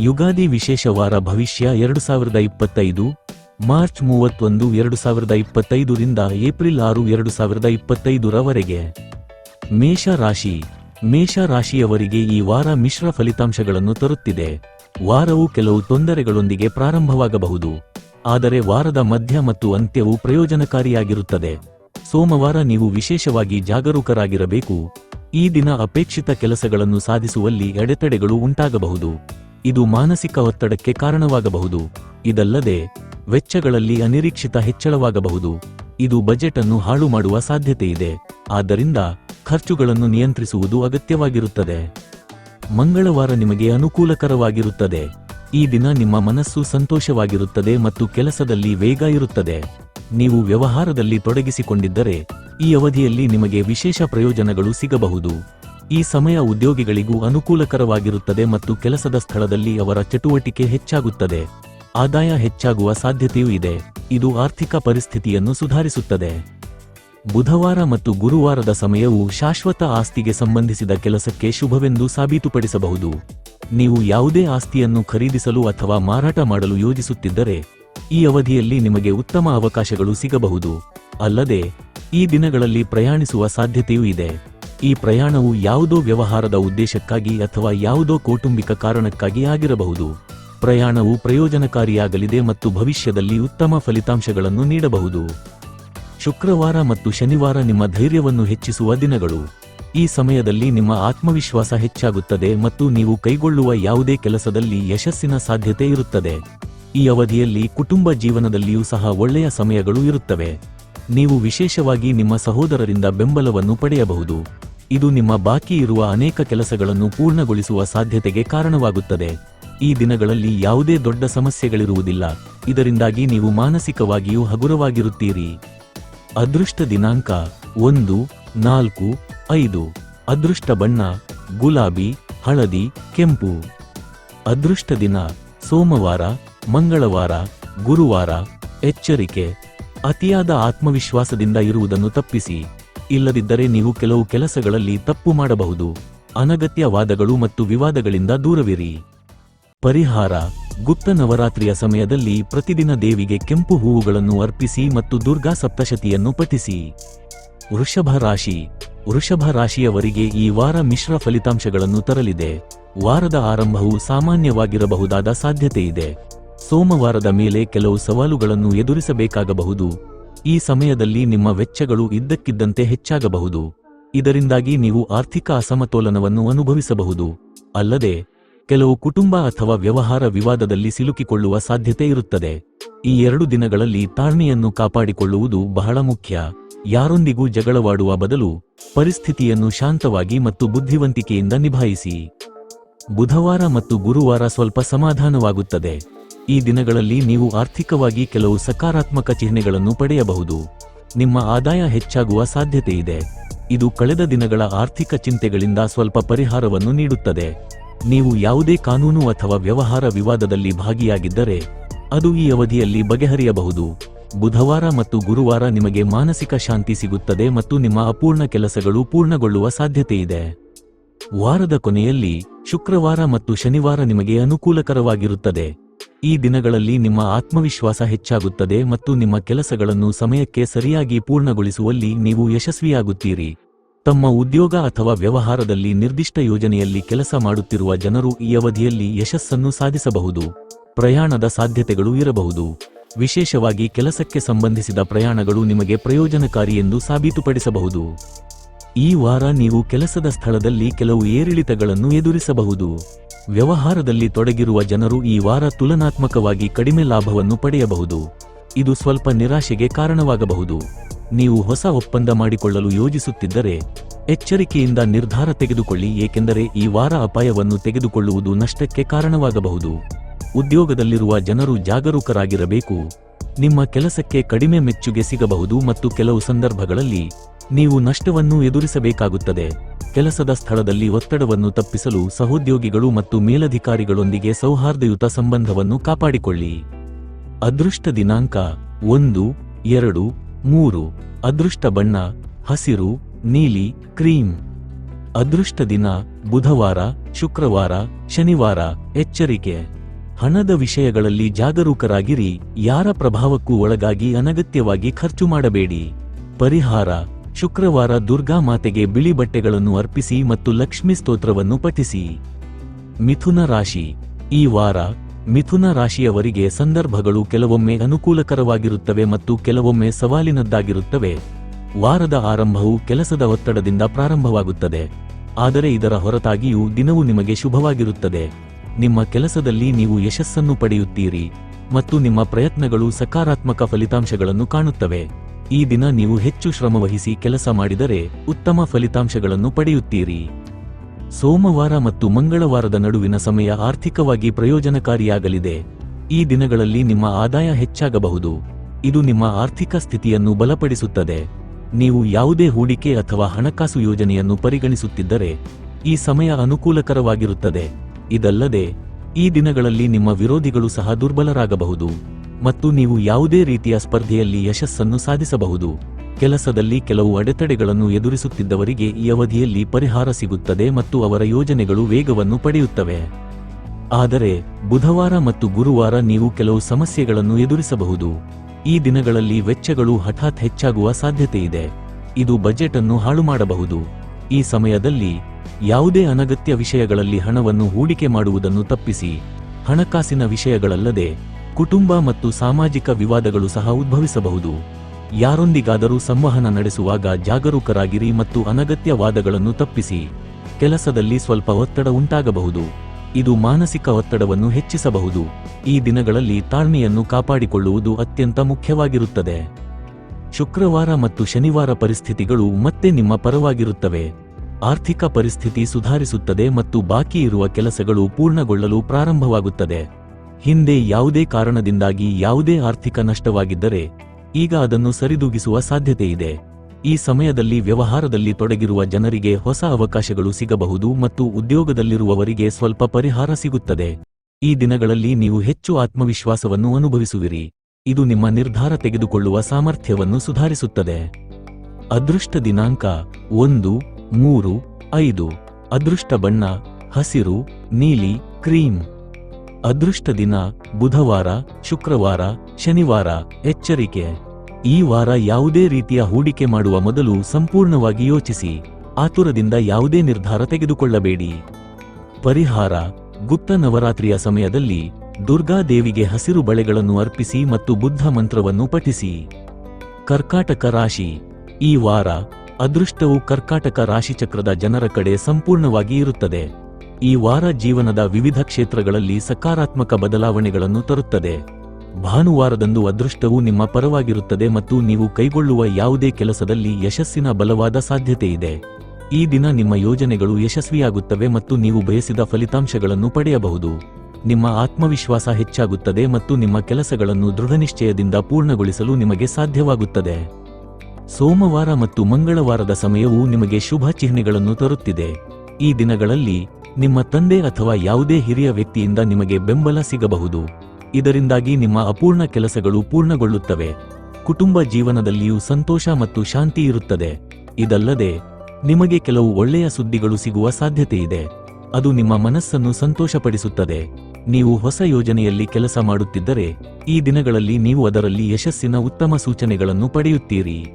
ಯುಗಾದಿ ವಿಶೇಷ ವಾರ ಭವಿಷ್ಯ ಎರಡು ಸಾವಿರದ ಇಪ್ಪತ್ತೈದು, ಮಾರ್ಚ್ ಮೂವತ್ತೊಂದು, ಎರಡು ಸಾವಿರದ ಇಪ್ಪತ್ತೈದರಿಂದ ಏಪ್ರಿಲ್ ಆರು, ಎರಡು ಸಾವಿರದ ಇಪ್ಪತ್ತೈದರವರೆಗೆ ಮೇಷ ರಾಶಿ ಮೇಷ ರಾಶಿಯವರಿಗೆ ಈ ವಾರ ಮಿಶ್ರ ಫಲಿತಾಂಶಗಳನ್ನು ತರುತ್ತಿದೆ. ವಾರವು ಕೆಲವು ತೊಂದರೆಗಳೊಂದಿಗೆ ಪ್ರಾರಂಭವಾಗಬಹುದು. ಆದರೆ ವಾರದ ಮಧ್ಯ ಮತ್ತು ಅಂತ್ಯವು ಪ್ರಯೋಜನಕಾರಿಯಾಗಿರುತ್ತದೆ. ಸೋಮವಾರ ನೀವು ವಿಶೇಷವಾಗಿ ಜಾಗರೂಕರಾಗಿರಬೇಕು. ಈ ದಿನ ಅಪೇಕ್ಷಿತ ಕೆಲಸಗಳನ್ನು ಸಾಧಿಸುವಲ್ಲಿ ಎಡೆತಡೆಗಳು ಉಂಟಾಗಬಹುದು. ಇದು ಮಾನಸಿಕ ಒತ್ತಡಕ್ಕೆ ಕಾರಣವಾಗಬಹುದು. ಇದಲ್ಲದೆ, ವೆಚ್ಚಗಳಲ್ಲಿ ಅನಿರೀಕ್ಷಿತ ಹೆಚ್ಚಳವಾಗಬಹುದು. ಇದು ಬಜೆಟ್ ಅನ್ನು ಹಾಳು ಮಾಡುವ ಸಾಧ್ಯತೆಯಿದೆ. ಆದ್ದರಿಂದ, ಖರ್ಚುಗಳನ್ನು ನಿಯಂತ್ರಿಸುವುದು ಅಗತ್ಯವಾಗಿರುತ್ತದೆ. ಮಂಗಳವಾರ ನಿಮಗೆ ಅನುಕೂಲಕರವಾಗಿರುತ್ತದೆ. ಈ ದಿನ ನಿಮ್ಮ ಮನಸ್ಸು ಸಂತೋಷವಾಗಿರುತ್ತದೆ ಮತ್ತು ಕೆಲಸದಲ್ಲಿ ವೇಗ ಇರುತ್ತದೆ. ನೀವು ವ್ಯವಹಾರದಲ್ಲಿ ತೊಡಗಿಸಿಕೊಂಡಿದ್ದರೆ, ಈ ಅವಧಿಯಲ್ಲಿ ನಿಮಗೆ ವಿಶೇಷ ಪ್ರಯೋಜನಗಳು ಸಿಗಬಹುದು. ಈ ಸಮಯ ಉದ್ಯೋಗಿಗಳಿಗೂ ಅನುಕೂಲಕರವಾಗಿರುತ್ತದೆ ಮತ್ತು ಕೆಲಸದ ಸ್ಥಳದಲ್ಲಿ ಅವರ ಚಟುವಟಿಕೆ ಹೆಚ್ಚಾಗುತ್ತದೆ. ಆದಾಯ ಹೆಚ್ಚಾಗುವ ಸಾಧ್ಯತೆಯೂ ಇದೆ. ಇದು ಆರ್ಥಿಕ ಪರಿಸ್ಥಿತಿಯನ್ನು ಸುಧಾರಿಸುತ್ತದೆ. ಬುಧವಾರ ಮತ್ತು ಗುರುವಾರದ ಸಮಯವು ಶಾಶ್ವತ ಆಸ್ತಿಗೆ ಸಂಬಂಧಿಸಿದ ಕೆಲಸಕ್ಕೆ ಶುಭವೆಂದು ಸಾಬೀತುಪಡಿಸಬಹುದು. ನೀವು ಯಾವುದೇ ಆಸ್ತಿಯನ್ನು ಖರೀದಿಸಲು ಅಥವಾ ಮಾರಾಟ ಮಾಡಲು ಯೋಜಿಸುತ್ತಿದ್ದರೆ, ಈ ಅವಧಿಯಲ್ಲಿ ನಿಮಗೆ ಉತ್ತಮ ಅವಕಾಶಗಳು ಸಿಗಬಹುದು. ಅಲ್ಲದೆ, ಈ ದಿನಗಳಲ್ಲಿ ಪ್ರಯಾಣಿಸುವ ಸಾಧ್ಯತೆಯೂ ಇದೆ. ಈ ಪ್ರಯಾಣವು ಯಾವುದೋ ವ್ಯವಹಾರದ ಉದ್ದೇಶಕ್ಕಾಗಿ ಅಥವಾ ಯಾವುದೋ ಕೌಟುಂಬಿಕ ಕಾರಣಕ್ಕಾಗಿ ಆಗಿರಬಹುದು. ಪ್ರಯಾಣವು ಪ್ರಯೋಜನಕಾರಿಯಾಗಲಿದೆ ಮತ್ತು ಭವಿಷ್ಯದಲ್ಲಿ ಉತ್ತಮ ಫಲಿತಾಂಶಗಳನ್ನು ನೀಡಬಹುದು. ಶುಕ್ರವಾರ ಮತ್ತು ಶನಿವಾರ ನಿಮ್ಮ ಧೈರ್ಯವನ್ನು ಹೆಚ್ಚಿಸುವ ದಿನಗಳು. ಈ ಸಮಯದಲ್ಲಿ ನಿಮ್ಮ ಆತ್ಮವಿಶ್ವಾಸ ಹೆಚ್ಚಾಗುತ್ತದೆ ಮತ್ತು ನೀವು ಕೈಗೊಳ್ಳುವ ಯಾವುದೇ ಕೆಲಸದಲ್ಲಿ ಯಶಸ್ಸಿನ ಸಾಧ್ಯತೆ ಇರುತ್ತದೆ. ಈ ಅವಧಿಯಲ್ಲಿ ಕುಟುಂಬ ಜೀವನದಲ್ಲಿಯೂ ಸಹ ಒಳ್ಳೆಯ ಸಮಯಗಳು ಇರುತ್ತವೆ. ನೀವು ವಿಶೇಷವಾಗಿ ನಿಮ್ಮ ಸಹೋದರರಿಂದ ಬೆಂಬಲವನ್ನು ಪಡೆಯಬಹುದು. ಇದು ನಿಮ್ಮ ಬಾಕಿ ಇರುವ ಅನೇಕ ಕೆಲಸಗಳನ್ನು ಪೂರ್ಣಗೊಳಿಸುವ ಸಾಧ್ಯತೆಗೆ ಕಾರಣವಾಗುತ್ತದೆ. ಈ ದಿನಗಳಲ್ಲಿ ಯಾವುದೇ ದೊಡ್ಡ ಸಮಸ್ಯೆಗಳಿರುವುದಿಲ್ಲ. ಇದರಿಂದಾಗಿ ನೀವು ಮಾನಸಿಕವಾಗಿಯೂ ಹಗುರವಾಗಿರುತ್ತೀರಿ. ಅದೃಷ್ಟ ದಿನಾಂಕ ಒಂದು, ನಾಲ್ಕು, ಐದು. ಅದೃಷ್ಟ ಬಣ್ಣ, ಗುಲಾಬಿ, ಹಳದಿ, ಕೆಂಪು. ಅದೃಷ್ಟ ದಿನ ಸೋಮವಾರ, ಮಂಗಳವಾರ, ಗುರುವಾರ. ಎಚ್ಚರಿಕೆ, ಅತಿಯಾದ ಆತ್ಮವಿಶ್ವಾಸದಿಂದ ಇರುವುದನ್ನು ತಪ್ಪಿಸಿ. ಇಲ್ಲದಿದ್ದರೆ ನೀವು ಕೆಲವು ಕೆಲಸಗಳಲ್ಲಿ ತಪ್ಪು ಮಾಡಬಹುದು. ಅನಗತ್ಯ ವಾದಗಳು ಮತ್ತು ವಿವಾದಗಳಿಂದ ದೂರವಿರಿ. ಪರಿಹಾರ. ಗುಪ್ತ ನವರಾತ್ರಿಯ ಸಮಯದಲ್ಲಿ ಪ್ರತಿದಿನ ದೇವಿಗೆ ಕೆಂಪು ಹೂವುಗಳನ್ನು ಅರ್ಪಿಸಿ ಮತ್ತು ದುರ್ಗಾ ಸಪ್ತಶತಿಯನ್ನು ಪಠಿಸಿ. ವೃಷಭ ರಾಶಿ. ವೃಷಭ ರಾಶಿಯವರಿಗೆ ಈ ವಾರ ಮಿಶ್ರ ಫಲಿತಾಂಶಗಳನ್ನು ತರಲಿದೆ. ವಾರದ ಆರಂಭವು ಸಾಮಾನ್ಯವಾಗಿರಬಹುದಾದ ಸಾಧ್ಯತೆಯಿದೆ. ಸೋಮವಾರದ ಮೇಲೆ ಕೆಲವು ಸವಾಲುಗಳನ್ನು ಎದುರಿಸಬೇಕಾಗಬಹುದು. ಈ ಸಮಯದಲ್ಲಿ ನಿಮ್ಮ ವೆಚ್ಚಗಳು ಇದ್ದಕ್ಕಿದ್ದಂತೆ ಹೆಚ್ಚಾಗಬಹುದು. ಇದರಿಂದಾಗಿ ನೀವು ಆರ್ಥಿಕ ಅಸಮತೋಲನವನ್ನು ಅನುಭವಿಸಬಹುದು. ಅಲ್ಲದೆ, ಕೆಲವು ಕುಟುಂಬ ಅಥವಾ ವ್ಯವಹಾರ ವಿವಾದದಲ್ಲಿ ಸಿಲುಕಿಕೊಳ್ಳುವ ಸಾಧ್ಯತೆ ಇರುತ್ತದೆ. ಈ ಎರಡು ದಿನಗಳಲ್ಲಿ ತಾಳ್ಮೆಯನ್ನು ಕಾಪಾಡಿಕೊಳ್ಳುವುದು ಬಹಳ ಮುಖ್ಯ. ಯಾರೊಂದಿಗೂ ಜಗಳವಾಡುವ ಬದಲು ಪರಿಸ್ಥಿತಿಯನ್ನು ಶಾಂತವಾಗಿ ಮತ್ತು ಬುದ್ಧಿವಂತಿಕೆಯಿಂದ ನಿಭಾಯಿಸಿ. ಬುಧವಾರ ಮತ್ತು ಗುರುವಾರ ಸ್ವಲ್ಪ ಸಮಾಧಾನವಾಗುತ್ತದೆ. ಈ ದಿನಗಳಲ್ಲಿ ನೀವು ಆರ್ಥಿಕವಾಗಿ ಕೆಲವು ಸಕಾರಾತ್ಮಕ ಚಿಹ್ನೆಗಳನ್ನು ಪಡೆಯಬಹುದು. ನಿಮ್ಮ ಆದಾಯ ಹೆಚ್ಚಾಗುವ ಸಾಧ್ಯತೆಯಿದೆ ಇದು. ಕಳೆದ ದಿನಗಳ ಆರ್ಥಿಕ ಚಿಂತೆಗಳಿಂದ ಸ್ವಲ್ಪ ಪರಿಹಾರವನ್ನು ನೀಡುತ್ತದೆ. ನೀವು ಯಾವುದೇ ಕಾನೂನು ಅಥವಾ ವ್ಯವಹಾರ ವಿವಾದದಲ್ಲಿ ಭಾಗಿಯಾಗಿದ್ದರೆ, ಅದು ಈ ಅವಧಿಯಲ್ಲಿ ಬಗೆಹರಿಯಬಹುದು. ಬುಧವಾರ ಮತ್ತು ಗುರುವಾರ ನಿಮಗೆ ಮಾನಸಿಕ ಶಾಂತಿ ಸಿಗುತ್ತದೆ ಮತ್ತು ನಿಮ್ಮ ಅಪೂರ್ಣ ಕೆಲಸಗಳು ಪೂರ್ಣಗೊಳ್ಳುವ ಸಾಧ್ಯತೆಯಿದೆ ವಾರದ ಕೊನೆಯಲ್ಲಿ ಶುಕ್ರವಾರ ಮತ್ತು ಶನಿವಾರ ನಿಮಗೆ ಅನುಕೂಲಕರವಾಗಿರುತ್ತದೆ. ಈ ದಿನಗಳಲ್ಲಿ ನಿಮ್ಮ ಆತ್ಮವಿಶ್ವಾಸ ಹೆಚ್ಚಾಗುತ್ತದೆ ಮತ್ತು ನಿಮ್ಮ ಕೆಲಸಗಳನ್ನು ಸಮಯಕ್ಕೆ ಸರಿಯಾಗಿ ಪೂರ್ಣಗೊಳಿಸುವಲ್ಲಿ ನೀವು ಯಶಸ್ವಿಯಾಗುತ್ತೀರಿ. ತಮ್ಮ ಉದ್ಯೋಗ ಅಥವಾ ವ್ಯವಹಾರದಲ್ಲಿ ನಿರ್ದಿಷ್ಟ ಯೋಜನೆಯಲ್ಲಿ ಕೆಲಸ ಮಾಡುತ್ತಿರುವ ಜನರು ಈ ಅವಧಿಯಲ್ಲಿ ಯಶಸ್ಸನ್ನು ಸಾಧಿಸಬಹುದು. ಪ್ರಯಾಣದ ಸಾಧ್ಯತೆಗಳು ಇರಬಹುದು. ವಿಶೇಷವಾಗಿ ಕೆಲಸಕ್ಕೆ ಸಂಬಂಧಿಸಿದ ಪ್ರಯಾಣಗಳು ನಿಮಗೆ ಪ್ರಯೋಜನಕಾರಿ ಎಂದು ಸಾಬೀತುಪಡಿಸಬಹುದು. ಈ ವಾರ ನೀವು ಕೆಲಸದ ಸ್ಥಳದಲ್ಲಿ ಕೆಲವು ಏರಿಳಿತಗಳನ್ನು ಎದುರಿಸಬಹುದು. ವ್ಯವಹಾರದಲ್ಲಿ ತೊಡಗಿರುವ ಜನರು ಈ ವಾರ ತುಲನಾತ್ಮಕವಾಗಿ ಕಡಿಮೆ ಲಾಭವನ್ನು ಪಡೆಯಬಹುದು. ಇದು ಸ್ವಲ್ಪ ನಿರಾಶೆಗೆ ಕಾರಣವಾಗಬಹುದು. ನೀವು ಹೊಸ ಒಪ್ಪಂದ ಮಾಡಿಕೊಳ್ಳಲು ಯೋಜಿಸುತ್ತಿದ್ದರೆ, ಎಚ್ಚರಿಕೆಯಿಂದ ನಿರ್ಧಾರ ತೆಗೆದುಕೊಳ್ಳಿ, ಏಕೆಂದರೆ ಈ ವಾರ ಅಪಾಯವನ್ನು ತೆಗೆದುಕೊಳ್ಳುವುದು ನಷ್ಟಕ್ಕೆ ಕಾರಣವಾಗಬಹುದು. ಉದ್ಯೋಗದಲ್ಲಿರುವ ಜನರು ಜಾಗರೂಕರಾಗಿರಬೇಕು. ನಿಮ್ಮ ಕೆಲಸಕ್ಕೆ ಕಡಿಮೆ ಮೆಚ್ಚುಗೆ ಸಿಗಬಹುದು ಮತ್ತು ಕೆಲವು ಸಂದರ್ಭಗಳಲ್ಲಿ ನೀವು ನಷ್ಟವನ್ನು ಎದುರಿಸಬೇಕಾಗುತ್ತದೆ. ಕೆಲಸದ ಸ್ಥಳದಲ್ಲಿ ಒತ್ತಡವನ್ನು ತಪ್ಪಿಸಲು ಸಹೋದ್ಯೋಗಿಗಳು ಮತ್ತು ಮೇಲಧಿಕಾರಿಗಳೊಂದಿಗೆ ಸೌಹಾರ್ದಯುತ ಸಂಬಂಧವನ್ನು ಕಾಪಾಡಿಕೊಳ್ಳಿ. ಅದೃಷ್ಟ ದಿನಾಂಕ ಒಂದು, ಎರಡು, ಮೂರು. ಅದೃಷ್ಟ ಬಣ್ಣ, ಹಸಿರು, ನೀಲಿ ಕ್ರೀಮ್ ಅದೃಷ್ಟ ದಿನ ಬುಧವಾರ, ಶುಕ್ರವಾರ, ಶನಿವಾರ. ಎಚ್ಚರಿಕೆ. ಹಣದ ವಿಷಯಗಳಲ್ಲಿ ಜಾಗರೂಕರಾಗಿರಿ. ಯಾರ ಪ್ರಭಾವಕ್ಕೂ ಒಳಗಾಗಿ ಅನಗತ್ಯವಾಗಿ ಖರ್ಚು ಮಾಡಬೇಡಿ. ಪರಿಹಾರ. ಶುಕ್ರವಾರ ದುರ್ಗಾ ಮಾತೆಗೆ ಬಿಳಿ ಬಟ್ಟೆಗಳನ್ನು ಅರ್ಪಿಸಿ ಮತ್ತು ಲಕ್ಷ್ಮಿ ಸ್ತೋತ್ರವನ್ನು ಪಠಿಸಿ. ಮಿಥುನ ರಾಶಿ. ಈ ವಾರ ಮಿಥುನ ರಾಶಿಯವರಿಗೆ ಸಂದರ್ಭಗಳು ಕೆಲವೊಮ್ಮೆ ಅನುಕೂಲಕರವಾಗಿರುತ್ತವೆ ಮತ್ತು ಕೆಲವೊಮ್ಮೆ ಸವಾಲಿನದ್ದಾಗಿರುತ್ತವೆ. ವಾರದ ಆರಂಭವು ಕೆಲಸದ ಒತ್ತಡದಿಂದ ಪ್ರಾರಂಭವಾಗುತ್ತದೆ. ಆದರೆ ಇದರ ಹೊರತಾಗಿಯೂ ದಿನವು ನಿಮಗೆ ಶುಭವಾಗಿರುತ್ತದೆ. ನಿಮ್ಮ ಕೆಲಸದಲ್ಲಿ ನೀವು ಯಶಸ್ಸನ್ನು ಪಡೆಯುತ್ತೀರಿ ಮತ್ತು ನಿಮ್ಮ ಪ್ರಯತ್ನಗಳು ಸಕಾರಾತ್ಮಕ ಫಲಿತಾಂಶಗಳನ್ನು ಕಾಣುತ್ತವೆ. ಈ ದಿನ ನೀವು ಹೆಚ್ಚು ಶ್ರಮವಹಿಸಿ ಕೆಲಸ ಮಾಡಿದರೆ ಉತ್ತಮ ಫಲಿತಾಂಶಗಳನ್ನು ಪಡೆಯುತ್ತೀರಿ. ಸೋಮವಾರ ಮತ್ತು ಮಂಗಳವಾರದ ನಡುವಿನ ಸಮಯ ಆರ್ಥಿಕವಾಗಿ ಪ್ರಯೋಜನಕಾರಿಯಾಗಲಿದೆ. ಈ ದಿನಗಳಲ್ಲಿ ನಿಮ್ಮ ಆದಾಯ ಹೆಚ್ಚಾಗಬಹುದು. ಇದು ನಿಮ್ಮ ಆರ್ಥಿಕ ಸ್ಥಿತಿಯನ್ನು ಬಲಪಡಿಸುತ್ತದೆ. ನೀವು ಯಾವುದೇ ಹೂಡಿಕೆ ಅಥವಾ ಹಣಕಾಸು ಯೋಜನೆಯನ್ನು ಪರಿಗಣಿಸುತ್ತಿದ್ದರೆ ಈ ಸಮಯ ಅನುಕೂಲಕರವಾಗಿರುತ್ತದೆ. ಇದಲ್ಲದೆ, ಈ ದಿನಗಳಲ್ಲಿ ನಿಮ್ಮ ವಿರೋಧಿಗಳು ಸಹ ದುರ್ಬಲರಾಗಬಹುದು. ಮತ್ತು ನೀವು ಯಾವುದೇ ರೀತಿಯ ಸ್ಪರ್ಧೆಯಲ್ಲಿ ಯಶಸ್ಸನ್ನು ಸಾಧಿಸಬಹುದು. ಕೆಲಸದಲ್ಲಿ ಕೆಲವು ಅಡೆತಡೆಗಳನ್ನು ಎದುರಿಸುತ್ತಿದ್ದವರಿಗೆ ಈ ಅವಧಿಯಲ್ಲಿ ಪರಿಹಾರ ಸಿಗುತ್ತದೆ ಮತ್ತು ಅವರ ಯೋಜನೆಗಳು ವೇಗವನ್ನು ಪಡೆಯುತ್ತವೆ. ಆದರೆ, ಬುಧವಾರ ಮತ್ತು ಗುರುವಾರ ನೀವು ಕೆಲವು ಸಮಸ್ಯೆಗಳನ್ನು ಎದುರಿಸಬಹುದು. ಈ ದಿನಗಳಲ್ಲಿ ವೆಚ್ಚಗಳು ಹಠಾತ್ ಹೆಚ್ಚಾಗುವ ಸಾಧ್ಯತೆಯಿದೆ. ಇದು ಬಜೆಟ್ ಅನ್ನು ಹಾಳು ಮಾಡಬಹುದು ಈ ಸಮಯದಲ್ಲಿ ಯಾವುದೇ ಅನಗತ್ಯ ವಿಷಯಗಳಲ್ಲಿ ಹಣವನ್ನು ಹೂಡಿಕೆ ಮಾಡುವುದನ್ನು ತಪ್ಪಿಸಿ. ಹಣಕಾಸಿನ ವಿಷಯಗಳಲ್ಲದೆ ಕುಟುಂಬ ಮತ್ತು ಸಾಮಾಜಿಕ ವಿವಾದಗಳು ಸಹ ಉದ್ಭವಿಸಬಹುದು. ಯಾರೊಂದಿಗಾದರೂ ಸಂವಹನ ನಡೆಸುವಾಗ ಜಾಗರೂಕರಾಗಿರಿ ಮತ್ತು ಅನಗತ್ಯ ವಾದಗಳನ್ನು ತಪ್ಪಿಸಿ. ಕೆಲಸದಲ್ಲಿ ಸ್ವಲ್ಪ ಒತ್ತಡ ಉಂಟಾಗಬಹುದು. ಇದು ಮಾನಸಿಕ ಒತ್ತಡವನ್ನು ಹೆಚ್ಚಿಸಬಹುದು. ಈ ದಿನಗಳಲ್ಲಿ ತಾಳ್ಮೆಯನ್ನು ಕಾಪಾಡಿಕೊಳ್ಳುವುದು ಅತ್ಯಂತ ಮುಖ್ಯವಾಗಿರುತ್ತದೆ. ಶುಕ್ರವಾರ ಮತ್ತು ಶನಿವಾರ ಪರಿಸ್ಥಿತಿಗಳು ಮತ್ತೆ ನಿಮ್ಮ ಪರವಾಗಿರುತ್ತವೆ. ಆರ್ಥಿಕ ಪರಿಸ್ಥಿತಿ ಸುಧಾರಿಸುತ್ತದೆ ಮತ್ತು ಬಾಕಿ ಇರುವ ಕೆಲಸಗಳು ಪೂರ್ಣಗೊಳ್ಳಲು ಪ್ರಾರಂಭವಾಗುತ್ತದೆ. ಹಿಂದೆ ಯಾವುದೇ ಕಾರಣದಿಂದಾಗಿ ಯಾವುದೇ ಆರ್ಥಿಕ ನಷ್ಟವಾಗಿದ್ದರೆ, ಈಗ ಅದನ್ನು ಸರಿದೂಗಿಸುವ ಸಾಧ್ಯತೆಯಿದೆ. ಈ ಸಮಯದಲ್ಲಿ ವ್ಯವಹಾರದಲ್ಲಿ ತೊಡಗಿರುವ ಜನರಿಗೆ ಹೊಸ ಅವಕಾಶಗಳು ಸಿಗಬಹುದು ಮತ್ತು ಉದ್ಯೋಗದಲ್ಲಿರುವವರಿಗೆ ಸ್ವಲ್ಪ ಪರಿಹಾರ ಸಿಗುತ್ತದೆ. ಈ ದಿನಗಳಲ್ಲಿ ನೀವು ಹೆಚ್ಚು ಆತ್ಮವಿಶ್ವಾಸವನ್ನು ಅನುಭವಿಸುವಿರಿ. ಇದು ನಿಮ್ಮ ನಿರ್ಧಾರ ತೆಗೆದುಕೊಳ್ಳುವ ಸಾಮರ್ಥ್ಯವನ್ನು ಸುಧಾರಿಸುತ್ತದೆ. ಅದೃಷ್ಟ ದಿನಾಂಕ ಒಂದು, ಮೂರು, ಐದು. ಅದೃಷ್ಟ ಬಣ್ಣ, ಹಸಿರು, ನೀಲಿ, ಕ್ರೀಮ್. ಅದೃಷ್ಟ ದಿನ, ಬುಧವಾರ, ಶುಕ್ರವಾರ, ಶನಿವಾರ, ಎಚ್ಚರಿಕೆ. ಈ ವಾರ ಯಾವುದೇ ರೀತಿಯ ಹೂಡಿಕೆ ಮಾಡುವ ಮೊದಲು ಸಂಪೂರ್ಣವಾಗಿ ಯೋಚಿಸಿ. ಆತುರದಿಂದ ಯಾವುದೇ ನಿರ್ಧಾರ ತೆಗೆದುಕೊಳ್ಳಬೇಡಿ. ಪರಿಹಾರ, ಗುಪ್ತ ನವರಾತ್ರಿಯ ಸಮಯದಲ್ಲಿ ದುರ್ಗಾದೇವಿಗೆ ಹಸಿರು ಬಳೆಗಳನ್ನು ಅರ್ಪಿಸಿ ಮತ್ತು ಬುದ್ಧ ಮಂತ್ರವನ್ನು ಪಠಿಸಿ. ಕರ್ಕಾಟಕ ರಾಶಿ. ಈ ವಾರ ಅದೃಷ್ಟವು ಕರ್ಕಾಟಕ ರಾಶಿಚಕ್ರದ ಜನರ ಕಡೆ ಸಂಪೂರ್ಣವಾಗಿ ಇರುತ್ತದೆ. ಈ ವಾರ ಜೀವನದ ವಿವಿಧ ಕ್ಷೇತ್ರಗಳಲ್ಲಿ ಸಕಾರಾತ್ಮಕ ಬದಲಾವಣೆಗಳನ್ನು ತರುತ್ತದೆ. ಭಾನುವಾರದಂದು ಅದೃಷ್ಟವು ನಿಮ್ಮ ಪರವಾಗಿರುತ್ತದೆ ಮತ್ತು ನೀವು ಕೈಗೊಳ್ಳುವ ಯಾವುದೇ ಕೆಲಸದಲ್ಲಿ ಯಶಸ್ಸಿನ ಬಲವಾದ ಸಾಧ್ಯತೆಯಿದೆ. ಈ ದಿನ ನಿಮ್ಮ ಯೋಜನೆಗಳು ಯಶಸ್ವಿಯಾಗುತ್ತವೆ ಮತ್ತು ನೀವು ಬಯಸಿದ ಫಲಿತಾಂಶಗಳನ್ನು ಪಡೆಯಬಹುದು. ನಿಮ್ಮ ಆತ್ಮವಿಶ್ವಾಸ ಹೆಚ್ಚಾಗುತ್ತದೆ ಮತ್ತು ನಿಮ್ಮ ಕೆಲಸಗಳನ್ನು ದೃಢನಿಶ್ಚಯದಿಂದ ಪೂರ್ಣಗೊಳಿಸಲು ನಿಮಗೆ ಸಾಧ್ಯವಾಗುತ್ತದೆ. ಸೋಮವಾರ ಮತ್ತು ಮಂಗಳವಾರದ ಸಮಯವು ನಿಮಗೆ ಶುಭ ಚಿಹ್ನೆಗಳನ್ನು ತರುತ್ತಿದೆ. ಈ ದಿನಗಳಲ್ಲಿ ನಿಮ್ಮ ತಂದೆ ಅಥವಾ ಯಾವುದೇ ಹಿರಿಯ ವ್ಯಕ್ತಿಯಿಂದ ನಿಮಗೆ ಬೆಂಬಲ ಸಿಗಬಹುದು. ಇದರಿಂದಾಗಿ ನಿಮ್ಮ ಅಪೂರ್ಣ ಕೆಲಸಗಳು ಪೂರ್ಣಗೊಳ್ಳುತ್ತವೆ. ಕುಟುಂಬ ಜೀವನದಲ್ಲಿಯೂ ಸಂತೋಷ ಮತ್ತು ಶಾಂತಿ ಇರುತ್ತದೆ. ಇದಲ್ಲದೆ, ನಿಮಗೆ ಕೆಲವು ಒಳ್ಳೆಯ ಸುದ್ದಿಗಳು ಸಿಗುವ ಸಾಧ್ಯತೆಯಿದೆ. ಅದು ನಿಮ್ಮ ಮನಸ್ಸನ್ನು ಸಂತೋಷಪಡಿಸುತ್ತದೆ. ನೀವು ಹೊಸ ಯೋಜನೆಯಲ್ಲಿ ಕೆಲಸ ಮಾಡುತ್ತಿದ್ದರೆ, ಈ ದಿನಗಳಲ್ಲಿ ನೀವು ಅದರಲ್ಲಿ ಯಶಸ್ಸಿನ ಉತ್ತಮ ಸೂಚನೆಗಳನ್ನು ಪಡೆಯುತ್ತೀರಿ.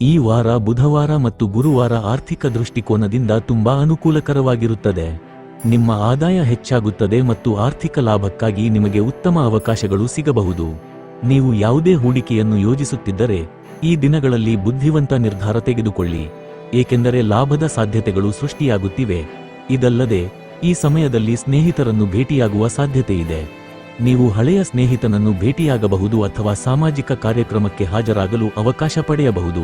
ಈ ವಾರ ಬುಧವಾರ ಮತ್ತು ಗುರುವಾರ ಆರ್ಥಿಕ ದೃಷ್ಟಿಕೋನದಿಂದ ತುಂಬಾ ಅನುಕೂಲಕರವಾಗಿರುತ್ತದೆ. ನಿಮ್ಮ ಆದಾಯ ಹೆಚ್ಚಾಗುತ್ತದೆ ಮತ್ತು ಆರ್ಥಿಕ ಲಾಭಕ್ಕಾಗಿ ನಿಮಗೆ ಉತ್ತಮ ಅವಕಾಶಗಳು ಸಿಗಬಹುದು. ನೀವು ಯಾವುದೇ ಹೂಡಿಕೆಯನ್ನು ಯೋಜಿಸುತ್ತಿದ್ದರೆ, ಈ ದಿನಗಳಲ್ಲಿ ಬುದ್ಧಿವಂತ ನಿರ್ಧಾರ ತೆಗೆದುಕೊಳ್ಳಿ. ಏಕೆಂದರೆ ಲಾಭದ ಸಾಧ್ಯತೆಗಳು ಸೃಷ್ಟಿಯಾಗುತ್ತಿವೆ. ಇದಲ್ಲದೆ, ಈ ಸಮಯದಲ್ಲಿ ಸ್ನೇಹಿತರನ್ನು ಭೇಟಿಯಾಗುವ ಸಾಧ್ಯತೆಯಿದೆ. ನೀವು ಹಳೆಯ ಸ್ನೇಹಿತನನ್ನು ಭೇಟಿಯಾಗಬಹುದು ಅಥವಾ ಸಾಮಾಜಿಕ ಕಾರ್ಯಕ್ರಮಕ್ಕೆ ಹಾಜರಾಗಲು ಅವಕಾಶ ಪಡೆಯಬಹುದು.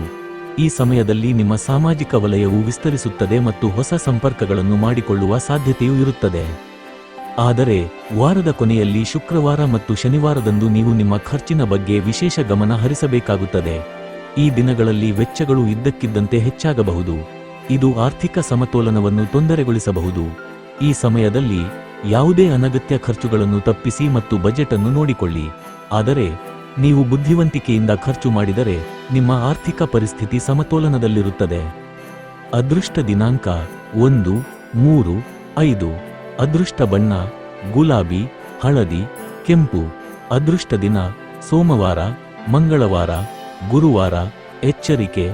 ಈ ಸಮಯದಲ್ಲಿ ನಿಮ್ಮ ಸಾಮಾಜಿಕ ವಲಯವು ವಿಸ್ತರಿಸುತ್ತದೆ ಮತ್ತು ಹೊಸ ಸಂಪರ್ಕಗಳನ್ನು ಮಾಡಿಕೊಳ್ಳುವ ಸಾಧ್ಯತೆಯೂ ಇರುತ್ತದೆ. ಆದರೆ, ವಾರದ ಕೊನೆಯಲ್ಲಿ ಶುಕ್ರವಾರ ಮತ್ತು ಶನಿವಾರದಂದು ನೀವು ನಿಮ್ಮ ಖರ್ಚಿನ ಬಗ್ಗೆ ವಿಶೇಷ ಗಮನ ಹರಿಸಬೇಕಾಗುತ್ತದೆ. ಈ ದಿನಗಳಲ್ಲಿ ವೆಚ್ಚಗಳು ಇದ್ದಕ್ಕಿದ್ದಂತೆ ಹೆಚ್ಚಾಗಬಹುದು. ಇದು ಆರ್ಥಿಕ ಸಮತೋಲನವನ್ನು ತೊಂದರೆಗೊಳಿಸಬಹುದು. ಈ ಸಮಯದಲ್ಲಿ ಯಾವುದೇ ಅನಗತ್ಯ ಖರ್ಚುಗಳನ್ನು ತಪ್ಪಿಸಿ ಮತ್ತು ಬಜೆಟ್ ಅನ್ನು ನೋಡಿಕೊಳ್ಳಿ. ಆದರೆ, ನೀವು ಬುದ್ಧಿವಂತಿಕೆಯಿಂದ ಖರ್ಚು ಮಾಡಿದರೆ, ನಿಮ್ಮ ಆರ್ಥಿಕ ಪರಿಸ್ಥಿತಿ ಸಮತೋಲನದಲ್ಲಿರುತ್ತದೆ. ಅದೃಷ್ಟ ದಿನಾಂಕ ಒಂದು, ಮೂರು, ಐದು. ಅದೃಷ್ಟ ಬಣ್ಣ, ಗುಲಾಬಿ, ಹಳದಿ, ಕೆಂಪು. ಅದೃಷ್ಟ ದಿನ, ಸೋಮವಾರ, ಮಂಗಳವಾರ, ಗುರುವಾರ. ಎಚ್ಚರಿಕೆ,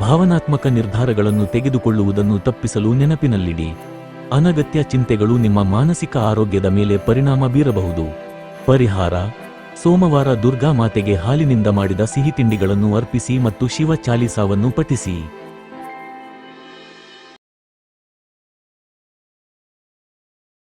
ಭಾವನಾತ್ಮಕ ನಿರ್ಧಾರಗಳನ್ನು ತೆಗೆದುಕೊಳ್ಳುವುದನ್ನು ತಪ್ಪಿಸಲು ನೆನಪಿನಲ್ಲಿಡಿ. ಅನಗತ್ಯ ಚಿಂತೆಗಳು ನಿಮ್ಮ ಮಾನಸಿಕ ಆರೋಗ್ಯದ ಮೇಲೆ ಪರಿಣಾಮ ಬೀರಬಹುದು. ಪರಿಹಾರ, ಸೋಮವಾರ ದುರ್ಗಾ ಮಾತೆಗೆ ಹಾಲಿನಿಂದ ಮಾಡಿದ ಸಿಹಿ ತಿಂಡಿಗಳನ್ನು ಅರ್ಪಿಸಿ ಮತ್ತು ಶಿವ ಚಾಲಿಸಾವನ್ನು ಪಠಿಸಿ.